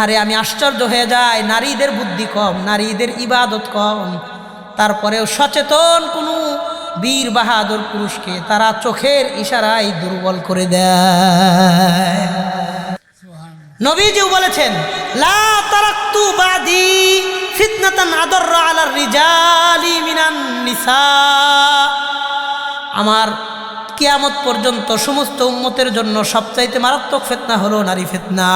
আরে আমি আশ্চর্য হয়ে যাই, নারীদের বুদ্ধি কম, নারীদের ইবাদত কম। তারপরেও সচেতন কোনো বীর বাহাদুর পুরুষকে তারা চোখের ইশারায় দুর্বল করে দেয়। নবীজিও বলেছেন আমার কিয়ামত পর্যন্ত সমস্ত উম্মতের জন্য সবচাইতে মারাত্মক ফেতনা হলো নারী ফেতনা।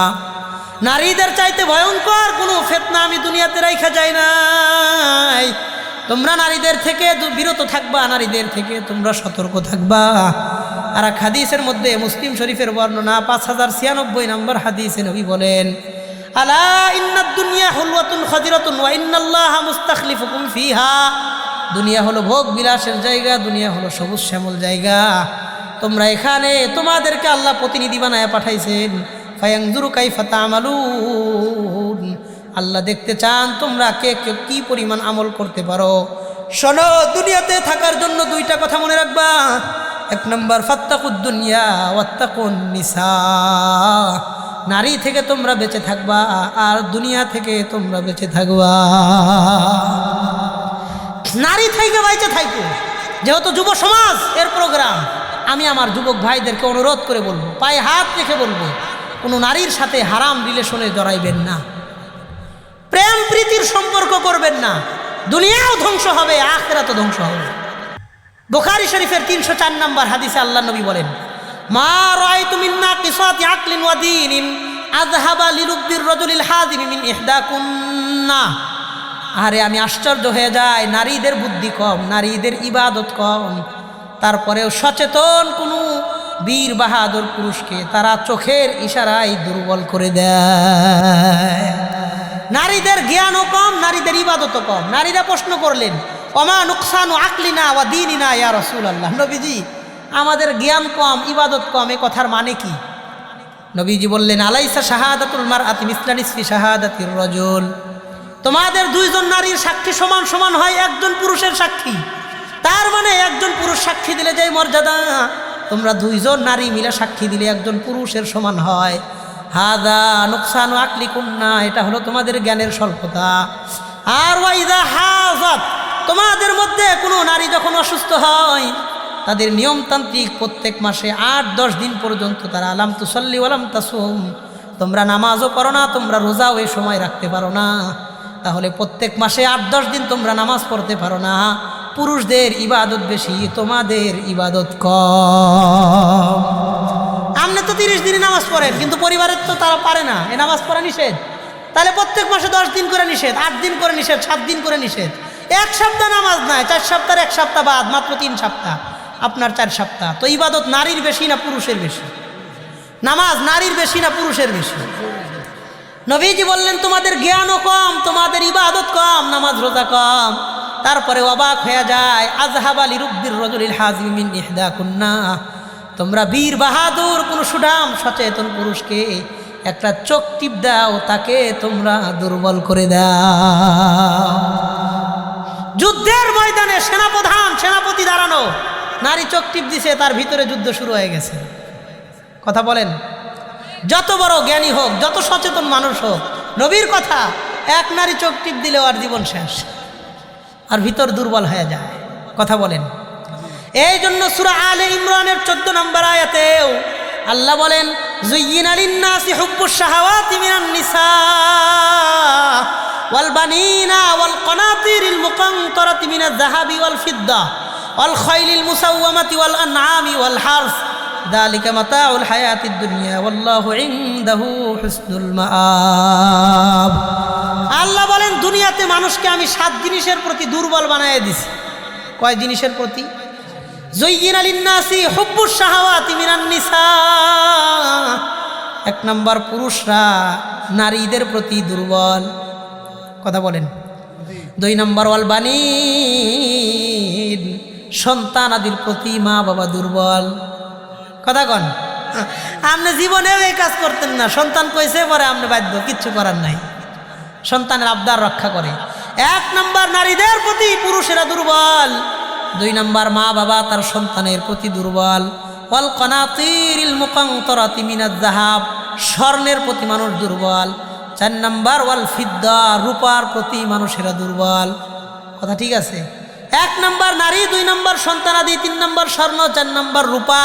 নারীদের চাইতে ভয়ঙ্কর কোনো ফেতনা আমি দুনিয়াতে রাইখা যাই নাই। তোমরা নারীদের থেকে বিরত থাকবা, নারীদের থেকে তোমরা সতর্ক থাকবা। আর এক হাদিসের মধ্যে মুসলিম শরীফের বর্ণনা, পাঁচ হাজার ছিয়ানব্বই নম্বর হাদিসে নবী বলেন, আলা ইন্নাদ দুনিয়া হুলওয়াতুন খাদিরাতুন ওয়া ইন্নাল্লাহা মুস্তাখলিফুকুম ফিহা। দুনিয়া হলো ভোগ বিলাসের জায়গা, দুনিয়া হলো সবুজ শ্যামল জায়গা। তোমরা এখানে তোমাদেরকে আল্লাহ প্রতিনিধি বানায় পাঠাইছেন। ফায়াংজুরু কাইফা তামালুন। আল্লাহ দেখতে চান তোমরা কে কে কি পরিমাণ আমল করতে পারো। শোনো, দুনিয়াতে থাকার জন্য দুইটা কথা মনে রাখবা। এক নম্বর, ফাত্তাকুদ দুনিয়া ওয়াত্তাকুন নিসা। নারী থেকে তোমরা বেঁচে থাকবা আর দুনিয়া থেকে তোমরা বেঁচে থাকবা। নারী থেকে বাইচে থাকব যেহেতু যুব সমাজ, এর প্রোগ্রাম আমি আমার যুবক ভাইদেরকে অনুরোধ করে বলব, পায়ে হাত রেখে বলব কোনো নারীর সাথে হারাম রিলেশনে জড়াইবেন না। প্রেম, প্রীতির সম্পর্ক করবেন না। দুনিয়াও ধ্বংস হবে, আখেরাতও ধ্বংস হবে। বুখারি শরীফের তিনশো চার নম্বর হাদিসে আল্লাহ নবী বলেন, মা রায় তুমি না কিসাত আকলিন ওয়াদিন আজহাবা লিরুব্বির রজুলিল হাদিম মিন ইহদাকুন্না। আরে আমি আশ্চর্য হয়ে যাই, নারীদের বুদ্ধি কম, নারীদের ইবাদত কম। তারপরেও সচেতন কোনো বীর বাহাদুর পুরুষকে তারা চোখের ইশারায় দুর্বল করে দেয়। নারীদের জ্ঞানও কম, নারীদের ইবাদতও কম। নারীরা প্রশ্ন করলেন, অমা নুকসান আকলিনা ওয়া দিনিনা ইয়া রসুল আল্লাহ নবীজি, আমাদের জ্ঞান কম, ইবাদত কম, এ কথার মানে কি? নবীজি বললেন, আলাইসা শাহাদাতুল মার আতি মিসলানিসফি শাহাদাতির রজল। তোমাদের দুইজন নারীর সাক্ষী সমান সমান হয় একজন পুরুষের সাক্ষী। তার মানে একজন পুরুষ সাক্ষী দিলে যে মর্যাদা। তোমরা দুইজন নারী মিলে সাক্ষী দিলে একজন পুরুষের সমান হয়। হাদা নুকসান আকলি কন্যা এটা হলো তোমাদের জ্ঞানের স্বল্পতা। আর ওয়াইদা হাজাত, তোমাদের মধ্যে কোনো নারী যখন অসুস্থ হয়, তাদের নিয়মতান্ত্রিক প্রত্যেক মাসে আট দশ দিন পর্যন্ত তারা আলাম তুসল্লি আলাম তাসুম। তোমরা নামাজও করো না, তোমরা রোজাও এই সময় রাখতে পারো না। তাহলে প্রত্যেক মাসে আট দশ দিন তোমরা নামাজ পড়তে পারো না। পুরুষদের ইবাদত বেশি, তোমাদের ইবাদত কম। আপনি তো তিরিশ দিনই নামাজ পড়েন, কিন্তু পরিবারের তো তারা পারে না। এ নামাজ পড়া নিষেধ। তাহলে প্রত্যেক মাসে দশ দিন করে নিষেধ, আট দিন করে নিষেধ, সাত দিন করে নিষেধ। এক সপ্তাহ নামাজ নাই, চার সপ্তাহের এক সপ্তাহ বাদ, মাত্র তিন সপ্তাহ। আপনার চার সপ্তাহ। তো ইবাদত নারীর বেশি না পুরুষের বেশি? নামাজ নারীর বেশি না পুরুষের বেশি? নবীজি বললেন, তোমাদের জ্ঞানও কম, তোমাদের ইবাদত কম, নামাজ রোজা কম। তারপরে অবাক হয়ে যায় আজহাব আলী রুব্বির রজুলিল হাজিমিন ইহদা কুন্না তোমরা বীর বাহাদুর, কোনো সুডাম সচেতন পুরুষকে একটা চোখ টিপ দাও, তাকে তোমরা দুর্বল করে দাও। যুদ্ধের ময়দানে সেনাপ্রধান, সেনাপতি দাঁড়ানো, নারী চোখ টিপ দিছে, তার ভিতরে যুদ্ধ শুরু হয়ে গেছে। কথা বলেন, যত বড় জ্ঞানী হোক, যত সচেতন মানুষ হোক, নবীর কথা, এক নারী চোখ টিপ দিলেও আর জীবন শেষ। আর ভিতর দুর্বল হয়ে যায়। কথা বলেন। এই জন্য সুরা আলে ইমরানের চোদ্দ নম্বর আয়াতেও আল্লাহ বলেন নিসা ওয়াল কনাতিরিল ফিদ্দা ওয়াল খাইলিল মুসাওয়ামাতি ওয়াল আনআমি ওয়াল হারস। দালিকা মাতাউল হায়াতিদ দুনিয়া আল্লাহু ইনদাহু হুসনুল মাআব। আল্লাহ বলেন, দুনিয়াতে মানুষকে আমি সাত জিনিসের প্রতি দুর্বল বানায় দিছি। কয় জিনিসের প্রতি? জৈয়িন আলিন্নাসি হুব্বুর শাহাওয়াতি মিনান নিসা। এক নম্বর, পুরুষরা নারীদের প্রতি দুর্বল। কথা বলেন। দুই নম্বর অলবানি সন্তান আদির প্রতি মা বাবা দুর্বল। কথা কন। আপনি জীবনেও এই কাজ করতেন না। সন্তান কইছে, পরে আপনি বাধ্য, কিচ্ছু করার নাই। সন্তানের আবদার রক্ষা করে। এক নম্বর নারীদের প্রতি পুরুষেরা দুর্বল। দুই নম্বর মা বাবা তার সন্তানের প্রতি দুর্বল। ওয়াল কনাতিরিল মুকান্তরাতি মিনাজ জাহাব স্বর্ণের প্রতি মানুষ দুর্বল। চার নাম্বার ওয়াল ফিদ্দা, রূপার প্রতি মানুষেরা দুর্বল। কথা ঠিক আছে? এক নাম্বার নারী, দুই নাম্বার সন্তানাদি, তিন নাম্বার স্বর্ণ, চার নম্বর রূপা।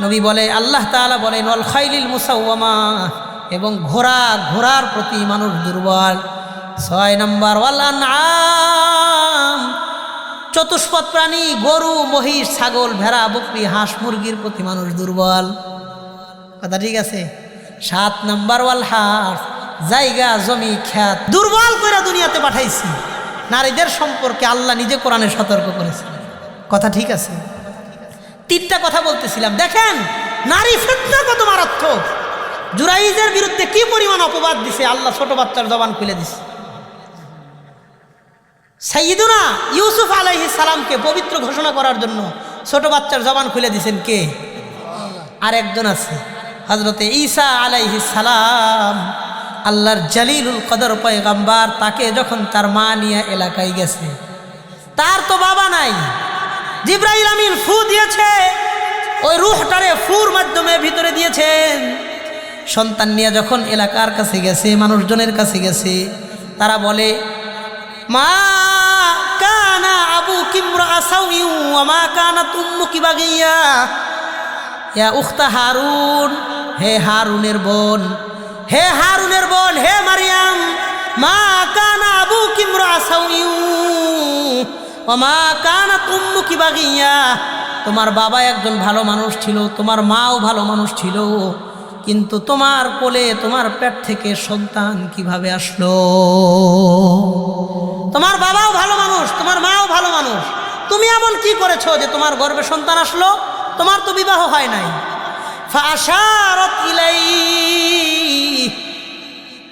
নবী বলে, আল্লাহ তাআলা বলেন, ওয়াল খাইলিল মুসাওয়ামা এবং ঘোড়া, ঘোড়ার প্রতি মানুষ দুর্বল। ছয় নম্বর আনআম চতুষ্পদ প্রাণী, গরু, মহিষ, ছাগল, ভেড়া, বকরি, হাঁস, মুরগির প্রতি মানুষ দুর্বল। কথা ঠিক আছে? সাত নম্বর, ওয়াল হার জায়গা, জমি, খ্যাত, দুর্বল করে দুনিয়াতে পাঠাইছি। নারীদের সম্পর্কে আল্লাহ নিজে কোরআনে সতর্ক করেছে কথা ঠিক আছে? তিনটা কথা বলতেছিলাম। দেখেন, নারী ফেতনা কত মারাত্মক। জুরাইজের বিরুদ্ধে কি পরিমাণ অপবাদ দিছে, আল্লাহ ছোট বাচ্চার জবান খুলে দিছে। সাইয়িদুনা ইউসুফ আলাইহি সালামকে পবিত্র ঘোষণা করার জন্য ছোট বাচ্চার জবান খুলে দিছেন কে? আর একজন আছে হজরতে ঈসা আলাইহি সালাম। আল্লাহর জালিলুল কদর পয়গাম্বার তাকে যখন তার মা নিয়ে এলাকায় গেছে, তার তো বাবা নাই। জিব্রাইল আমিন ফু দিয়েছে। ওই রুহটারে ফুর মাধ্যমে ভিতরে দিয়েছেন সন্তান নিয়ে যখন এলাকার কাছে গেছে, মানুষজনের কাছে গেছে, তারা বলে, মা কানা আবু কিমরা আসাউইউ মা কানা তুম্মু কি বাগিয়া। ইয়া উখতা হারুন, হে হারুনের বোন, হে হারুনের বোন, হে মারিয়াম, মা কানা আবু কিমরা আসাউইউ মা কানা তুম্মু কি বাগিয়া। তোমার বাবা একজন ভালো মানুষ ছিল, তোমার মাও ভালো মানুষ ছিল, কিন্তু তোমার কোলে, তোমার পেট থেকে সন্তান কীভাবে আসলো? তোমার বাবাও ভালো মানুষ, তোমার মাও ভালো মানুষ। তুমি এমন কি করেছ যে তোমার গর্বে সন্তান আসলো? তোমার তো বিবাহ হয় নাই।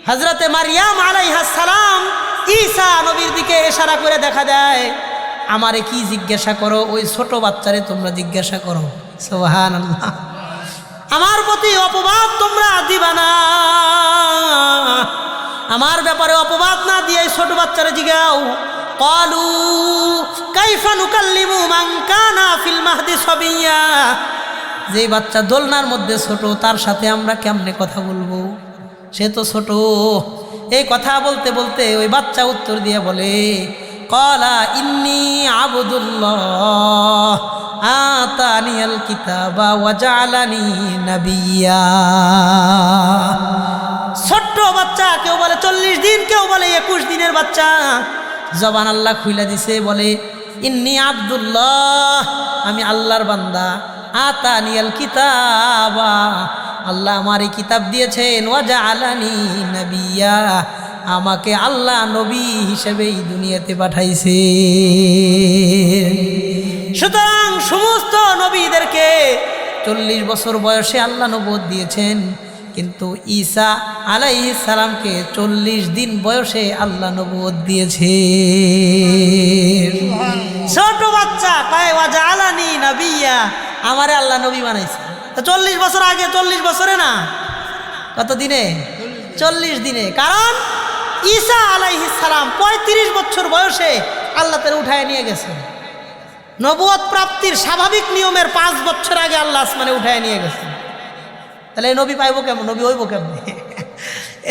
হজরতে মারিয়াম আলাইহাস সালাম ঈসা নবীর দিকে ইশারা করে দেখা দেয় আমারে কি জিজ্ঞাসা করো? ওই ছোট বাচ্চারে তোমরা জিজ্ঞাসা করো। সোহান আমার প্রতি অপবাদ তোমরা দিবা না। আমার ব্যাপারে অপবাদ না দিয়ে ছোট বাচ্চারে জিগাও। কলু, কাইফা নুকাল্লিমু মান কানা ফিল মাহদি সবিয়া। যে বাচ্চা দোলনার মধ্যে ছোট, তার সাথে আমরা কেমনে কথা বলব? সে তো ছোট। এই কথা বলতে বলতে ওই বাচ্চা উত্তর দিয়ে বলে কলা ইন্নি আবুদুল্লাহ আতানিয়াল কিতাবা ওয়াজালানি নাবিয়া ছোট্ট বাচ্চা, কেউ বলে চল্লিশ দিন, কেউ বলে একুশ দিনের বাচ্চা। জবান আল্লাহ খুইলা দিছে, বলে, ইন্নি আব্দুল্লাহ, আমি আল্লাহর বান্দা। আতানিয়াল কিতাবা। আল্লাহ আমার এই কিতাব দিয়েছেন ওয়াজা আলানি নবিয়া। আমাকে আল্লাহ নবী হিসেবে এই দুনিয়াতে পাঠাইছে। সুতরাং সমস্ত নবীদেরকে চল্লিশ বছর বয়সে আল্লাহ নবদ দিয়েছেন। কিন্তু ঈসা আলাইহিস সালামকে চল্লিশ দিন বয়সে আল্লাহ নবদ দিয়েছে। ছোট বাচ্চা কয় ওয়াজা আলানি নবিয়া, আমারে আল্লাহ নবী বানাইছে। তো চল্লিশ বছর আগে, চল্লিশ বছরে না? কত দিনে? চল্লিশ দিনে। কারণ ঈসা আলাইহিস সালাম পঁয়ত্রিশ বছর বয়সে আল্লাহ তারা উঠায় নিয়ে গেছেন। নবুয়ত প্রাপ্তির স্বাভাবিক নিয়মের পাঁচ বছর আগে আল্লাহ আসমানে উঠায় নিয়ে গেছেন। তাহলে এই নবী পাইব কেমন? নবী হইব কেমন?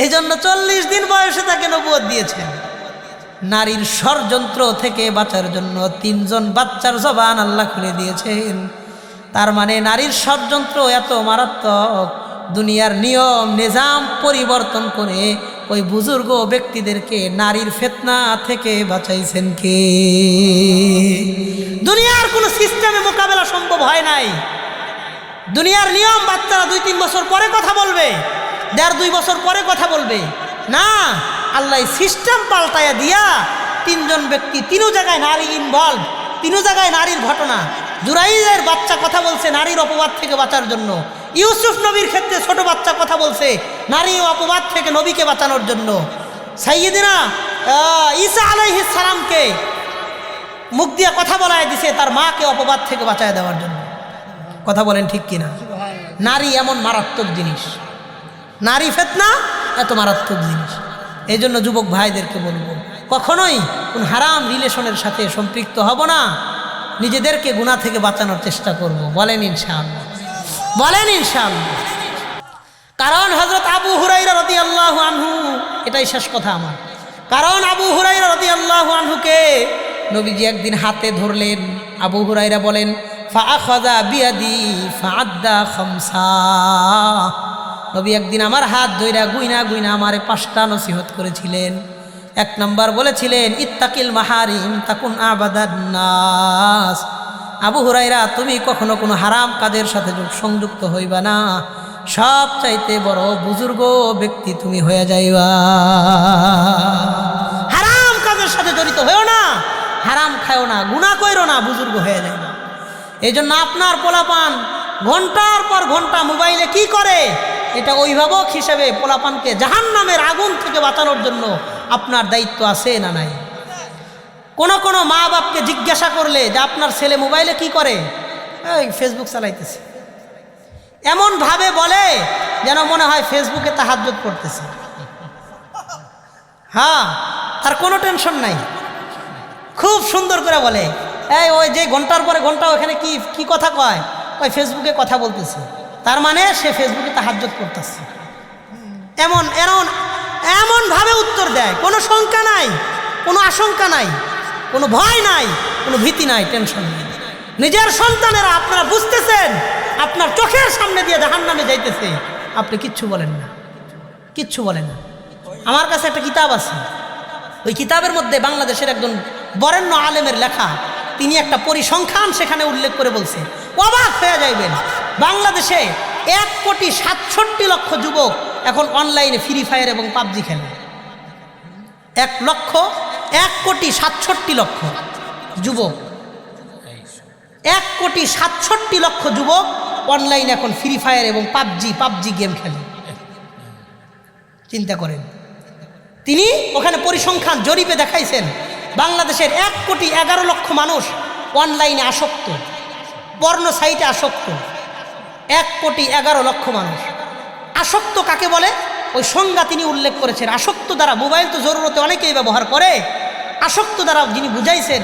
এই জন্য চল্লিশ দিন বয়সে তাকে নবুয়ত দিয়েছেন। নারীর ষড়যন্ত্র থেকে বাঁচার জন্য তিনজন বাচ্চার জবান আল্লাহ খুলে দিয়েছেন। তার মানে নারীর ষড়যন্ত্র এত মারাত্মক দুনিয়ার নিয়ম, নিজাম পরিবর্তন করে ওই বুজুর্গ ব্যক্তিদেরকে নারীর ফেতনা থেকে বাঁচাইছেন কে? দুনিয়ার কোনো সিস্টেমে মোকাবেলা সম্ভব হয় নাই। দুনিয়ার নিয়ম বাচ্চারা দুই তিন বছর পরে কথা বলবে, দেড় দুই বছর পরে কথা বলবে। না, আল্লাহ সিস্টেম পাল্টায়া দিয়া তিনজন ব্যক্তি তিনও জায়গায় নারী ইনভলভ তিনও জায়গায় নারীর ঘটনা। জুরাইজের বাচ্চা কথা বলছে নারীর অপবাদ থেকে বাঁচার জন্য। ইউসুফ নবীর ক্ষেত্রে ছোট বাচ্চা কথা বলছে, নারী অপবাদ থেকে নবীকে বাঁচানোর জন্য। সাইয়েদিনা ঈসা আলাইহিস সালামকে মুখ দিয়ে কথা বলায় দিছে তার মাকে অপবাদ থেকে বাঁচায় দেওয়ার জন্য। কথা বলেন ঠিক কিনা? নারী এমন মারাত্মক জিনিস। নারী ফেতনা এত মারাত্মক জিনিস। এই জন্য যুবক ভাইদেরকে বলব, কখনোই কোন হারাম রিলেশনের সাথে সম্পৃক্ত হব না। নিজেদেরকে গুণা থেকে বাঁচানোর চেষ্টা করব, বলেন ইনশাআল্লাহ। বলেন ইনশাআল্লাহ কারণ হজরত আবু হুরাইরা রতি আল্লাহ আনহু, এটাই শেষ কথা আমার। কারণ আবু হুরাইরা রতি আল্লাহ আনহুকে নবীজি একদিন হাতে ধরলেন। আবু হুরাইরা বলেন নবী একদিন আমার হাত ধইরা গুইনা গুইনা আমারে পাঁচটা নসিহত করেছিলেন। এক নম্বর বলেছিলেন, ইত্তাকিল মাহারিম তাকুন আবাদান নাস। আবু হুরাইরা তুমি কখনো কোনো হারাম কাজের সাথে সংযুক্ত হইবা না। সব চাইতে বড় বুজুর্গ ব্যক্তি তুমি হয়ে যাইবা। হারাম কাজের সাথে জড়িত হয়েও না, হারাম খায়ও না গুণা কইরো না, বুজুর্গ হয়ে যাইবা। এই জন্য আপনার পোলাপান ঘণ্টার পর ঘণ্টা মোবাইলে কি করে? এটা অভিভাবক হিসেবে পোলাপানকে জাহান নামের আগুন থেকে বাঁচানোর জন্য আপনার দায়িত্ব আছে না নাই? কোনো কোনো মা বাপকে জিজ্ঞাসা করলে যে আপনার ছেলে মোবাইলে কি করে? ওই ফেসবুক চালাইতেছে। এমনভাবে বলে যেন মনে হয় ফেসবুকে তাহাজ্জত করতেছে। হ্যাঁ তার কোনো টেনশন নাই। খুব সুন্দর করে বলে, এই ওই যে ঘণ্টার পরে ঘণ্টা ওখানে কি কি কথা কয়? ওই ফেসবুকে কথা বলতেছে। তার মানে সে ফেসবুকে তাহাজ্জত করতেছে। এমন এমন এমনভাবে উত্তর দেয়। কোনো শঙ্কা নাই, কোনো আশঙ্কা নাই। কোনো ভয় নাই, কোনো ভীতি নাই টেনশন নেই। নিজের সন্তানেরা আপনারা বুঝতেছেন, আপনার চোখের সামনে দিয়ে জাহান নামে যাইতেছে। আপনি কিচ্ছু বলেন না, কিচ্ছু বলেন না। আমার কাছে একটা কিতাব আছে। ওই কিতাবের মধ্যে বাংলাদেশের একজন বরেণ্য আলেমের লেখা, তিনি একটা পরিসংখ্যান সেখানে উল্লেখ করে বলছে, অবাক হয়ে যাইবেন, বাংলাদেশে এক কোটি সাতষট্টি লক্ষ যুবক এখন অনলাইনে ফ্রি ফায়ার এবং পাবজি খেলে। এক লক্ষ এক কোটি সাতষট্টি লক্ষ যুবক। এক কোটি সাতষট্টি লক্ষ যুবক অনলাইনে এখন ফ্রি ফায়ার এবং পাবজি পাবজি গেম খেলে। চিন্তা করেন। তিনি ওখানে পরিসংখ্যান জরিপে দেখাইছেন, বাংলাদেশের এক কোটি এগারো লক্ষ মানুষ অনলাইনে আসক্ত, পর্ণ সাইটে আসক্ত। এক কোটি এগারো লক্ষ মানুষ। আসক্ত কাকে বলে? ওই সংজ্ঞা তিনি উল্লেখ করেছেন, আসক্ত দ্বারা, মোবাইল তো জরুরতে অনেকেই ব্যবহার করে, আসক্ত দ্বারা যিনি বুঝাইছেন,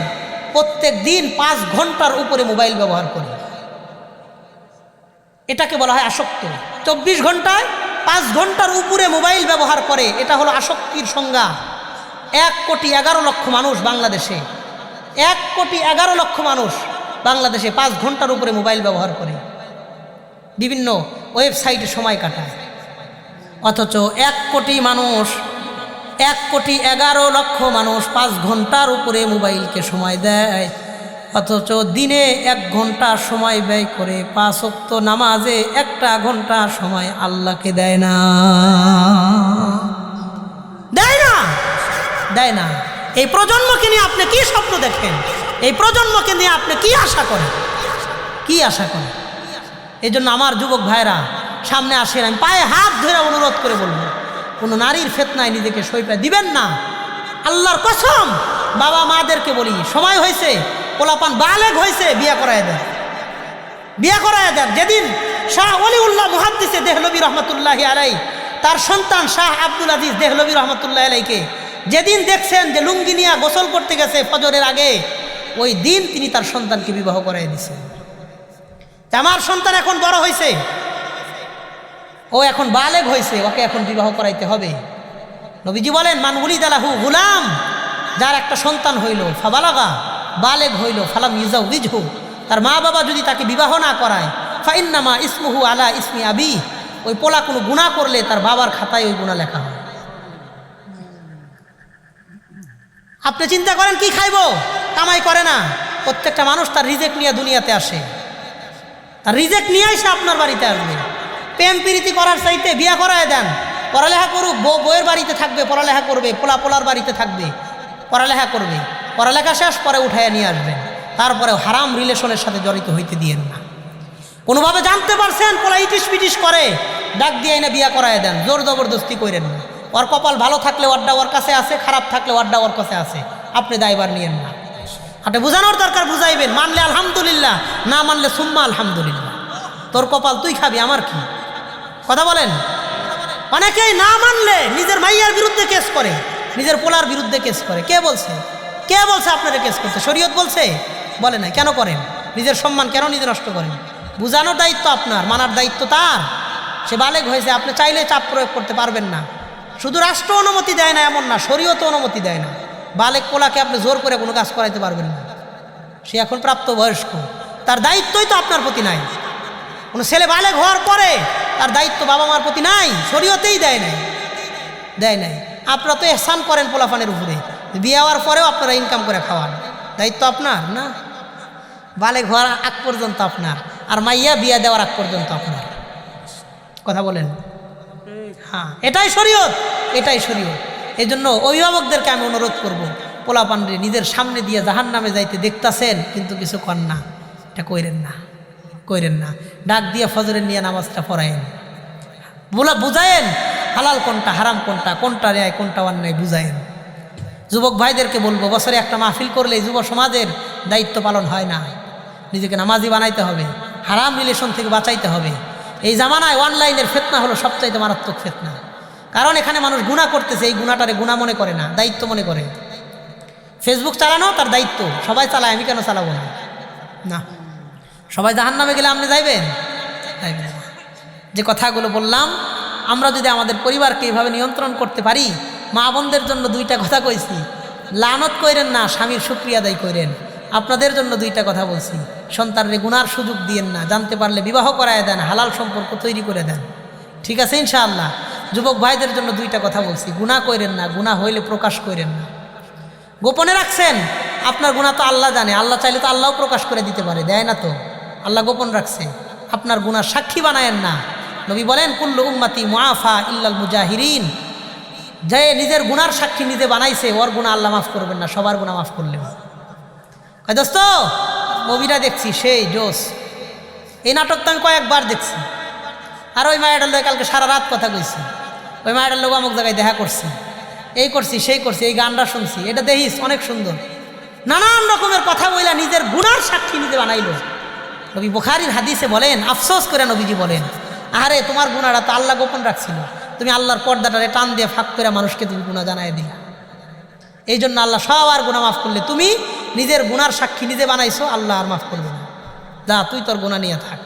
প্রত্যেক দিন পাঁচ ঘণ্টার উপরে মোবাইল ব্যবহার করে। এটাকে বলা হয় আসক্ত। চব্বিশ ঘন্টায় পাঁচ ঘণ্টার উপরে মোবাইল ব্যবহার করে, এটা হলো আসক্তির সংজ্ঞা। এক কোটি এগারো লক্ষ মানুষ বাংলাদেশে। এক কোটি এগারো লক্ষ মানুষ বাংলাদেশে পাঁচ ঘণ্টার উপরে মোবাইল ব্যবহার করে। বিভিন্ন ওয়েবসাইটে সময় কাটায়। অথচ এক কোটি মানুষ, এক কোটি এগারো লক্ষ মানুষ পাঁচ ঘণ্টার উপরে মোবাইলকে সময় দেয়। অথচ দিনে এক ঘণ্টা সময় ব্যয় করে পাঁচ অক্ত নামাজে একটা ঘণ্টা সময় আল্লাহকে দেয় না। দেয় না? দেয় না। এই প্রজন্মকে নিয়ে আপনি কি স্বপ্ন দেখেন? এই প্রজন্মকে নিয়ে আপনি কি আশা করেন? কি আশা করেন? এই জন্য আমার যুবক ভাইরা সামনে আসেন পায়ে হাত ধরে অনুরোধ করে বলব, কোনো নারীর ফেতনায় নিজেকে সইপা দিবেন না। আল্লাহর কসম, বাবা মাদেরকে বলি, সময় হয়েছে, পোলাপান বালেগ হয়েছে, বিয়া করায় দেন। বিয়া করায় দেন। যেদিন শাহ অলিউল্লাহ মুহাদ্দিসে দেহলবী রহমতুল্লাহ আলাই তার সন্তান শাহ আব্দুল আজিজ দেহলবী রহমতুল্লাহ আলাইকে যেদিন দেখছেন যে লুঙ্গি নিয়া গোসল করতে গেছে ফজরের আগে, ওই দিন তিনি তার সন্তানকে বিবাহ করাই দিছেন। তা আমার সন্তান এখন বড় হয়েছে। ও এখন বালেগ হয়েছে, ওকে এখন বিবাহ করাইতে হবে। নবীজি বলেন মানগুলি দালাহু গুলাম যার একটা সন্তান হইল, ফাবালাগা, বালেগ হইল, ফালাম ইজাউ বিজহু তার মা বাবা যদি তাকে বিবাহ না করায়, ফাইন্নামা ইসমুহু আলা ইসমি আবি। ওই পোলা কোনো গুণা করলে তার বাবার খাতায় ওই গুণা লেখা হয়। আপনি চিন্তা করেন, কি খাইব? কামাই করে না। প্রত্যেকটা মানুষ তার রিজেক্ট নিয়ে দুনিয়াতে আসে। তার রিজেক্ট নিয়ে এসে আপনার বাড়িতে আসবে। প্রেম প্রীতি করার চাইতে বিয়া করায় দেন। পড়ালেখা করুক, বউ বউয়ের বাড়িতে থাকবে, পড়ালেখা করবে, পোলা পোলার বাড়িতে থাকবে, পড়ালেখা করবে। পড়ালেখা শেষ, পরে উঠাইয়া নিয়ে আসবেন। তারপরে হারাম রিলেশনের সাথে জড়িত হইতে দিয়েন না। কোনোভাবে জানতে পারছেন, পোলা ইটিস পিটিস করে, ডাক দিয়ে এনে বিয়া করায় দেন, জোর জবরদস্তি করেন না। ওর কপাল ভালো থাকলে ওয়ারটা ওর কাছে আছে, খারাপ থাকলে ওয়ারটা ওর কাছে আছে। আপনি দায়বার নিয়েন না। আপনি বোঝানোর দরকার, বুঝাইবেন। মানলে আলহামদুলিল্লাহ, না মানলে সুম্মা আলহামদুলিল্লাহ। তোর কপাল তুই খাবি, আমার কি? কথা বলেন। অনেকেই না মানলে নিজের মাইয়ার বিরুদ্ধে কেস করে, নিজের পোলার বিরুদ্ধে কেস করে। কে বলছে? কে বলছে আপনারা কেস করতে? শরীয়ত বলছে? বলে না কেন করেন? নিজের সম্মান কেন নিজে নষ্ট করেন? বোঝানোর দায়িত্ব আপনার, মানার দায়িত্ব তার। সে বালেক হয়েছে, আপনি চাইলে চাপ প্রয়োগ করতে পারবেন না। শুধু রাষ্ট্র অনুমতি দেয় না, এমন না, শরীয়ত অনুমতি দেয় না। বালেক পোলাকে আপনি জোর করে কোনো কাজ করাইতে পারবেন না। সে এখন প্রাপ্ত বয়স্ক তার দায়িত্বই তো আপনার প্রতি নাই। কোনো ছেলে বালেগ হওয়ার পরে তার দায়িত্ব বাবা মার প্রতি নাই, শরীয়তেই দেয় নাই দেয় নাই। আপনারা তো এহসান করেন পোলাফানের উপরে। বিয়ে হওয়ার পরেও আপনারা ইনকাম করে খাওয়ান। দায়িত্ব আপনার, না? বালে ঘর আগ পর্যন্ত আপনার, আর মাইয়া বিয়া দেওয়ার আগ পর্যন্ত আপনার। কথা বলেন? হ্যাঁ এটাই শরীয়ত এটাই শরীয়ত। এই জন্য অভিভাবকদেরকে আমি অনুরোধ করব, পোলাপানরে নিজের সামনে দিয়ে জাহান নামে যাইতে দেখতাছেন, কিন্তু কিছু কর না, এটা কইরেন না। কইরেন না। ডাক দিয়ে ফজরের নিয়ে নামাজটা পড়ায়েন। বলা বুঝায়েন, হালাল কোনটা, হারাম কোনটা কোনটা ন্যায়, কোনটা অন্যায় বুঝায়েন। যুবক ভাইদেরকে বলব, বছরে একটা মাহফিল করলে যুব সমাজের দায়িত্ব পালন হয় না। নিজেকে নামাজি বানাইতে হবে, হারাম রিলেশন থেকে বাঁচাইতে হবে। এই জামানায় অনলাইনের ফেতনা হলো সবচাইতে মারাত্মক ফেতনা। কারণ এখানে মানুষ গুণা করতেছে, এই গুণাটারে গুণা মনে করে না, দায়িত্ব মনে করে। ফেসবুক চালানো তার দায়িত্ব, সবাই চালায়, আমি কেন চালাবো না? না। সবাই জাহান নামে গেলে আপনি যাইবেন। যে কথাগুলো বললাম, আমরা যদি আমাদের পরিবারকে এইভাবে নিয়ন্ত্রণ করতে পারি, মা বোনদের জন্য দুইটা কথা কইছি। লানত কইরেন না, স্বামীর সুক্রিয়া দায়ী করেন আপনাদের জন্য দুইটা কথা বলছি। সন্তানের গুনার সুযোগ দিয়েন না, জানতে পারলে বিবাহ করায় দেন, হালাল সম্পর্ক তৈরি করে দেন। ঠিক আছে ইনশাআল্লাহ? যুবক ভাইদের জন্য দুইটা কথা বলছি। গুণা কইরেন না গুণা হইলে প্রকাশ কইরেন না। গোপনে রাখছেন? আপনার গুণা তো আল্লাহ জানে, আল্লাহ চাইলে তো আল্লাহও প্রকাশ করে দিতে পারে, দেয় না তো? আল্লাহ গোপন রাখছে। আপনার গুণার সাক্ষী বানায়েন না। নবী বলেন, কুল্লু উম্মাতি মুআফা ইল্লাল মুজাহিরিন। যে নিজের গুনার সাক্ষী নিজে বানাইছে, ওর গুণা আল্লাহ মাফ করবেন না, সবার গুণা মাফ করলেন কয়, দোস্ত, মুভিটা দেখছি, সেই জোস। এই নাটক তো আমি কয়েকবার দেখছি। আর ওই মায়ের লোক কালকে সারা রাত কথা কইছি। ওই মায়ের লোক অমুক জায়গায় দেখা করছি। এই করছি, সেই করছি, এই গানটা শুনছি। এটা দেখিস, অনেক সুন্দর। নানান রকমের কথা বইলা নিজের গুনার সাক্ষী নিজে বানাইলো। নবী বুখারির হাদিসে বলেন, আফসোস করে নবীজি বলেন আরে তোমার গুণাটা তো আল্লাহ গোপন রাখছিল। তুমি আল্লাহর পর্দাটারে টান দিয়ে ফাঁক করে মানুষকে তুমি গুণা জানাই দিলা। এই জন্য আল্লাহ সবার গুণা মাফ করলে তুমি নিজের গুনার সাক্ষী নিজে বানাইছো, আল্লাহ আর মাফ করবে না। যা, তুই তোর গুণা নিয়ে থাক।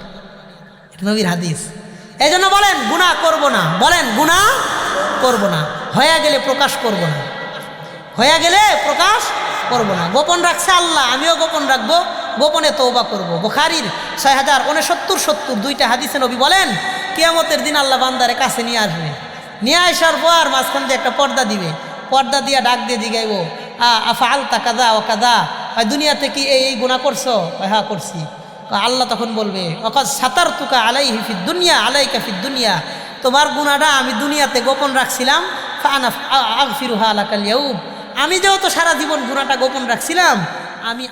নবীর হাদিস। এই জন্য বলেন গুণা করব না। বলেন গুণা করব না। হয়ে গেলে প্রকাশ করব না। হয়ে গেলে প্রকাশ করব না। গোপন রাখছে আল্লাহ, আমিও গোপন রাখব। গোপনে তৌবা করব। বোখারির ছয় হাজার উনসত্তর সত্তর দুইটা হাদিসে নবী বলেন, কিয়ামতের দিন আল্লাহ বান্দারে কাছে নিয়ে আসবে। নিয়ে আসার পর মাঝখান দিয়ে একটা পর্দা দিবে। পর্দা দিয়ে ডাক দিয়ে দিগাইব আ আফা আলতা কাদা ও কাদা হয় দুনিয়াতে কি এই এই গুণা করছ? হ্যাঁ করছি। আল্লাহ তখন বলবে অকাজ সাতার তুকা আলাই হিফিদ দুনিয়া আলাই কাফিদ দুনিয়া। তোমার গুণাটা আমি দুনিয়াতে গোপন রাখছিলাম ফানা আগফিরুহা আমি যেহেতু সারা জীবন গুণাটা গোপন রাখছিলাম, আমি